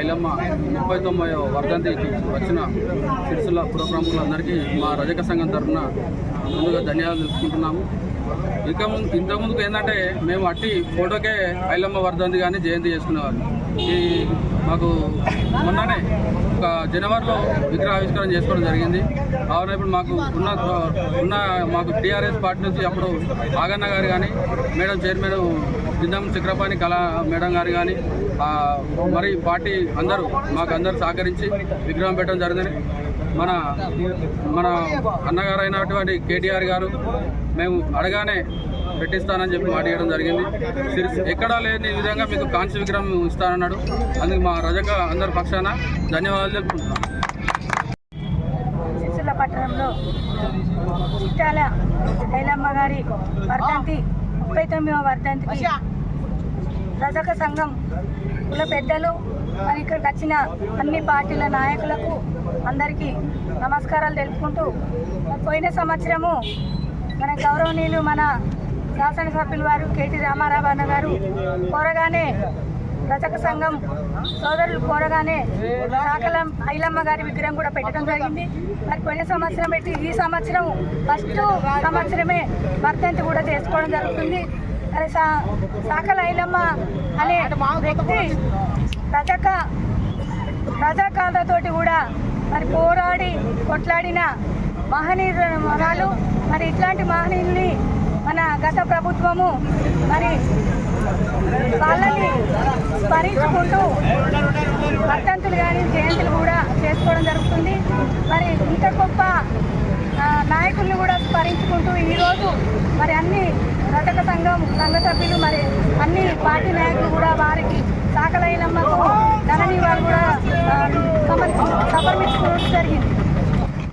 ఐలమ్మ ముప్పై తొంభై వర్ధంతికి వచ్చిన సిరిసిల్ల పురప్రముఖులందరికీ మా రజక సంఘం తరఫున ముందుగా ధన్యవాదాలు తెలుసుకుంటున్నాము ఇంకా ముందు ఇంతకుముందుకు ఏంటంటే మేము అట్టి ఫోటోకే ఐలమ్మ వర్ధంతి కానీ జయంతి చేసుకునేవాళ్ళం. ఈ మాకు మొన్ననే ఒక జనవరిలో విగ్రహ ఆవిష్కరణ చేసుకోవడం జరిగింది. కావున ఇప్పుడు మాకు ఉన్న ఉన్న మాకు టీఆర్ఎస్ పార్టీ నుంచి అప్పుడు ఆగన్న గారు కానీ మేడం చైర్మన్ జిందం చక్రపాణి కళా మేడం గారు కానీ మరి పార్టీ అందరూ మాకు అందరూ సహకరించి విగ్రహం పెట్టడం జరిగింది. మన మన అన్నగారు అయినటువంటి కేటీఆర్ గారు మేము అడగానే పెట్టిస్తానని చెప్పి మాట ఇవ్వడం జరిగింది. సిరిసి ఎక్కడా లేని విధంగా మీకు కాంస్య విగ్రహం ఇస్తానన్నాడు. అందుకు మా రజక అందరి పక్షాన ధన్యవాదాలు తెలుపుకుంటున్నాం. సిరిసిల్ల పట్టణంలో చిట్టాల ఐలమ్మ గారి వర్ధంతి ముప్పై తొమ్మిదవ వర్ధంతికి రజక సంఘం కుల పెద్దలు మరి ఇక్కడికి వచ్చిన అన్ని పార్టీల నాయకులకు అందరికీ నమస్కారాలు తెలుపుకుంటూ పోయిన సంవత్సరము మన గౌరవనీయులు మన శాసనసభ్యులు వారు కేటీ రామారావు అన్న గారు కోరగానే రచక సంఘం సోదరులు కోరగానే సాకలం ఐలమ్మ గారి విగ్రహం కూడా పెట్టడం జరిగింది. మరి పోయిన సంవత్సరం పెట్టి ఈ సంవత్సరం ఫస్ట్ సంవత్సరమే వర్ధంతి కూడా చేసుకోవడం జరుగుతుంది. మరి సా సాకల ఐలమ్మ అనే వ్యక్తి రజక రజాకాలతోటి కూడా మరి పోరాడి కొట్లాడిన మహనీయురాలు మరి ఇట్లాంటి మహనీయుల్ని మన గత ప్రభుత్వము మరి వాళ్ళని స్మరించుకుంటూ వర్తంతులు కానీ జయంతులు కూడా చేసుకోవడం జరుగుతుంది. మరి ఇంత గొప్ప నాయకుల్ని కూడా స్మరించుకుంటూ ఈరోజు మరి అన్ని రజక సంఘం సంఘ సభ్యులు మరి అన్ని పార్టీ నాయకులు కూడా వారికి సాకలైనమ్మకు ధనని వారు కూడా సమర్పించుకోవడం జరిగింది.